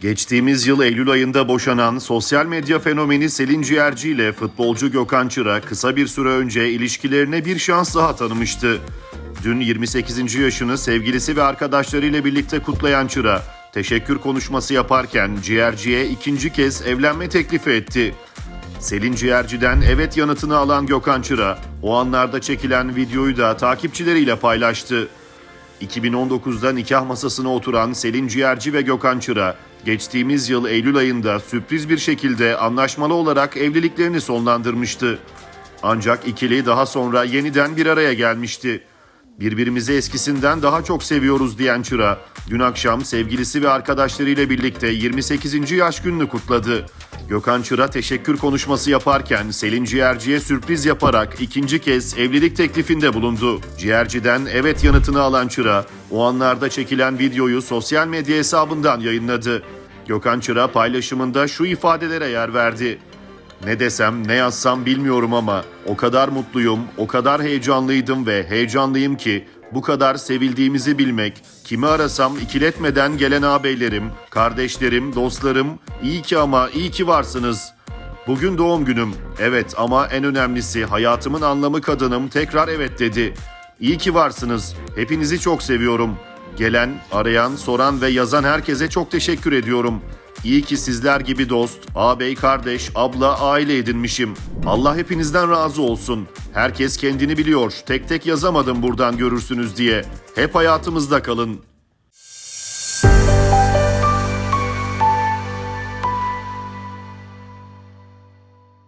Geçtiğimiz yıl Eylül ayında boşanan sosyal medya fenomeni Selin Ciğerci ile futbolcu Gökhan Çıra kısa bir süre önce ilişkilerine bir şans daha tanımıştı. Dün 28. yaşını sevgilisi ve arkadaşlarıyla birlikte kutlayan Çıra, teşekkür konuşması yaparken Ciğerci'ye ikinci kez evlenme teklifi etti. Selin Ciğerci'den evet yanıtını alan Gökhan Çıra, o anlarda çekilen videoyu da takipçileriyle paylaştı. 2019'da nikah masasına oturan Selin Ciğerci ve Gökhan Çıra, geçtiğimiz yıl Eylül ayında sürpriz bir şekilde anlaşmalı olarak evliliklerini sonlandırmıştı. Ancak ikili daha sonra yeniden bir araya gelmişti. Birbirimizi eskisinden daha çok seviyoruz diyen Çıra, dün akşam sevgilisi ve arkadaşlarıyla birlikte 28. yaş gününü kutladı. Gökhan Çıra teşekkür konuşması yaparken Selin Ciğerci'ye sürpriz yaparak ikinci kez evlilik teklifinde bulundu. Ciğerci'den evet yanıtını alan Çıra, o anlarda çekilen videoyu sosyal medya hesabından yayınladı. Gökhan Çıra paylaşımında şu ifadelere yer verdi. Ne desem ne yazsam bilmiyorum ama o kadar mutluyum, o kadar heyecanlıydım ve heyecanlıyım ki bu kadar sevildiğimizi bilmek, kimi arasam ikiletmeden gelen ağabeylerim, kardeşlerim, dostlarım, iyi ki ama iyi ki varsınız. Bugün doğum günüm. Evet ama en önemlisi hayatımın anlamı kadınım tekrar evet dedi. İyi ki varsınız. Hepinizi çok seviyorum. Gelen, arayan, soran ve yazan herkese çok teşekkür ediyorum. İyi ki sizler gibi dost, ağabey, kardeş, abla, aile edinmişim. Allah hepinizden razı olsun. Herkes kendini biliyor. Tek tek yazamadım buradan görürsünüz diye. Hep hayatımızda kalın.